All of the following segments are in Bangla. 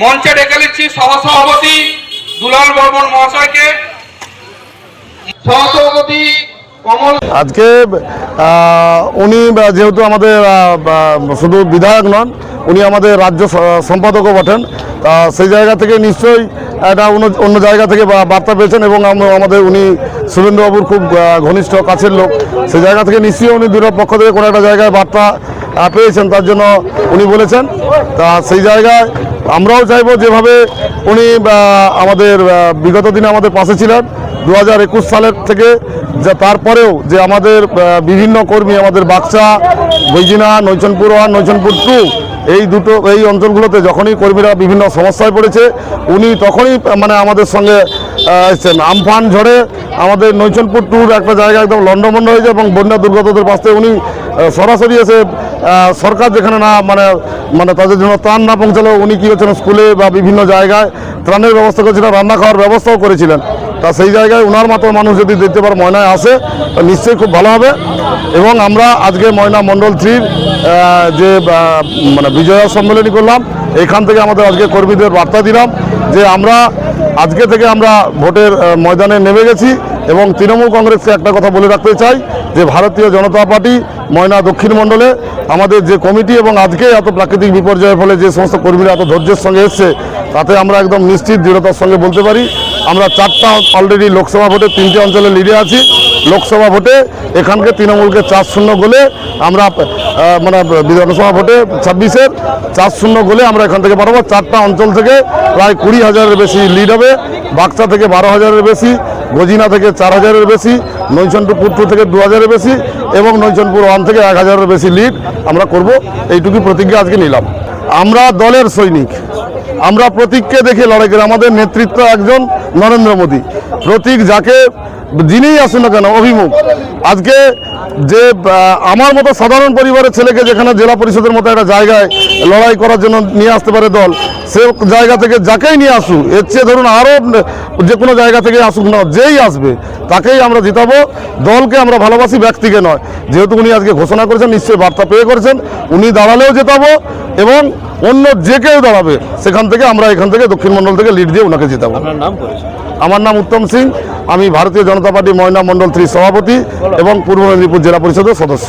মঞ্চে ডেকে নিচ্ছি সহসভাপতি দুলাল বর্মন মহাশয়কে। সহসভাপতি আজকে উনি যেহেতু আমাদের শুধু বিধায়ক নন, উনি আমাদের রাজ্য সম্পাদকও বটেন। তা সেই জায়গা থেকে নিশ্চয়ই একটা অন্য জায়গা থেকে বার্তা পেয়েছেন এবং আম- আমাদের উনি শুভেন্দুবাবুর খুব ঘনিষ্ঠ কাছের লোক। সেই জায়গা থেকে নিশ্চয়ই উনি দূরের পক্ষ থেকে কোনো একটা জায়গায় বার্তা পেয়েছেন, তার জন্য উনি বলেছেন। তা সেই জায়গায় আমরাও চাইব যেভাবে উনি আমাদের বিগত দিনে আমাদের পাশে ছিলেন দু হাজার একুশ সালের থেকে যে তারপরেও যে আমাদের বিভিন্ন কর্মী, আমাদের বাক্সা বৈজিনা নৈচনপুর ওয়ান, নৈচনপুর টু, এই দুটো, এই অঞ্চলগুলোতে যখনই কর্মীরা বিভিন্ন সমস্যায় পড়েছে, উনি তখনই মানে আমাদের সঙ্গে এসছেন। আমফান ঝড়ে আমাদের নৈচনপুর টুর একটা জায়গা একদম লন্ডমন্ড হয়েছে এবং বন্যা দুর্গতদের পাশে উনি সরাসরি এসে সরকার যেখানে না মানে মানে তাদের জন্য ত্রাণ না পৌঁছালো উনি কী হচ্ছেন স্কুলে বা বিভিন্ন জায়গায় ত্রাণের ব্যবস্থা করেছিলেন রান্না খাওয়ার ব্যবস্থাও করেছিলেন। তা সেই জায়গায় ওনার মতো মানুষ যদি দেখতে পারে ময়নায় আসে, তা নিশ্চয়ই খুব ভালো হবে। এবং আমরা আজকে ময়না মণ্ডল থ্রির যে মানে বিজয়া সম্মেলনী করলাম, এখান থেকে আমাদের আজকে কর্মীদের বার্তা দিলাম যে আমরা আজকে থেকে আমরা ভোটের ময়দানে নেমে গেছি এবং তৃণমূল কংগ্রেসকে একটা কথা বলে রাখতে চাই যে ভারতীয় জনতা পার্টি, ময়না দক্ষিণ মণ্ডলে আমাদের যে কমিটি এবং আজকে এত প্রাকৃতিক বিপর্যয়ের ফলে যে সমস্ত কর্মীরা এত ধৈর্যের সঙ্গে এসছে, তাতে আমরা একদম নিশ্চিত দৃঢ়তার সঙ্গে বলতে পারি। আমরা চারটা অলরেডি লোকসভা ভোটে তিনটে অঞ্চলে লিডে আছি। লোকসভা ভোটে এখানকে তৃণমূলকে চার শূন্য গোলে আমরা আহ, মানে বিধানসভা ভোটে ছাব্বিশের চার শূন্য গোলে আমরা এখান থেকে পাঠাবো। চারটা অঞ্চল থেকে প্রায় কুড়ি হাজারের বেশি লিড হবে। বাক্সা থেকে বারো হাজারের বেশি গজিনা থেকে চার হাজারের বেশি নৈচনপুর টু থেকে দু হাজারের বেশি এবং নৈচনপুর ওয়ান থেকে এক হাজারের বেশি লিড আমরা করব। এইটুকু প্রতিজ্ঞা আজকে নিলাম। আমরা দলের সৈনিক। আমরা প্রতীককে দেখে লড়াই করি। আমাদের নেতৃত্ব একজন নরেন্দ্র মোদী। প্রতীক যাকে যিনিই আসুন না কেন, অভিমুখ। আজকে যে আমার মতো সাধারণ পরিবারের ছেলেকে যেখানে জেলা পরিষদের মতো একটা জায়গায় লড়াই করার জন্য নিয়ে আসতে পারে দল, সে জায়গা থেকে যাকেই নিয়ে আসুক, এর চেয়ে ধরুন আরও যে কোনো জায়গা থেকে আসুক না, যেই আসবে, তাকেই আমরা জিতাবো। দলকে আমরা ভালোবাসি, ব্যক্তিকে নয়। যেহেতু উনি আজকে ঘোষণা করেছেন, নিশ্চয়ই বার্তা পেয়ে করেছেন, উনি দাঁড়ালেও জেতাবো এবং অন্য যে কেউ দাঁড়াবে, সেখান থেকে আমরা এখান থেকে দক্ষিণ মণ্ডল থেকে লিড দিয়ে ওনাকে জেতাবো। আমার নাম উত্তম সিং, আমি ভারতীয় জনতা পার্টি ময়না মণ্ডল থ্রি সভাপতি এবং পূর্ব মেদিনীপুর জেলা পরিষদের সদস্য।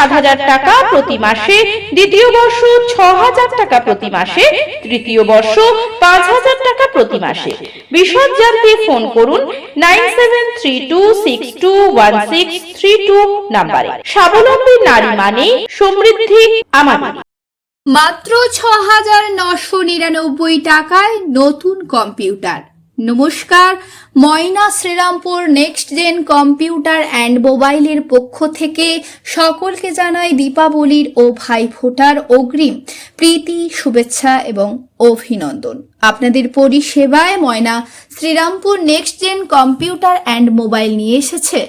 সাত হাজার টাকা প্রতি মাসে, দ্বিতীয় বর্ষ ছ হাজার টাকা প্রতি মাসে, তৃতীয় বর্ষ পাঁচ হাজার টাকা প্রতি মাসে। বিশদ জানতে ফোন করুন nine seven three two six two one six three two নাম্বারে। স্বাবলম্বী নারী মানে সমৃদ্ধি আমাদের। মাত্র ছ হাজার নশো নিরানব্বই টাকায় নতুন কম্পিউটার। নমস্কার, Moyna Serampore next gen computer and মোবাইলের পক্ষ থেকে সকলকে জানাই দীপাবলির ও ভাইফোঁটার অগ্রিম প্রীতি, শুভেচ্ছা এবং অভিনন্দন। আপনাদের পরিষেবায় Moyna Serampore next gen computer and mobile নিয়ে এসেছে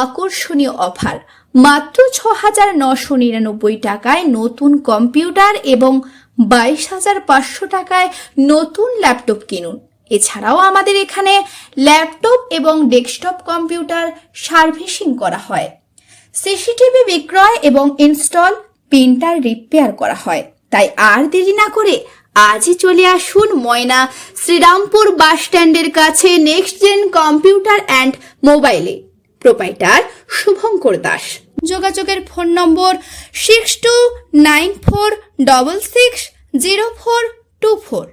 আকর্ষণীয় অফার। মাত্র ছ হাজার নশো নিরানব্বই টাকায় নতুন কম্পিউটার এবং বাইশ হাজার পাঁচশো টাকায় নতুন ল্যাপটপ কিনুন। এছাড়াও আমাদের এখানে ল্যাপটপ এবং ডেস্কটপ কম্পিউটার সার্ভিসিং করা হয়। সিসিটিভি বিক্রয় এবং ইনস্টল, প্রিন্টার রিপেয়ার করা হয়। তাই আর দেরি না করে আজই চলে আসুন ময়না শ্রীরামপুর বাস স্ট্যান্ডের কাছে নেক্সট জেন কম্পিউটার অ্যান্ড মোবাইলে প্রোপাইটার শুভঙ্কর দাস। যোগাযোগের ফোন নম্বর six two nine four double six zero four two four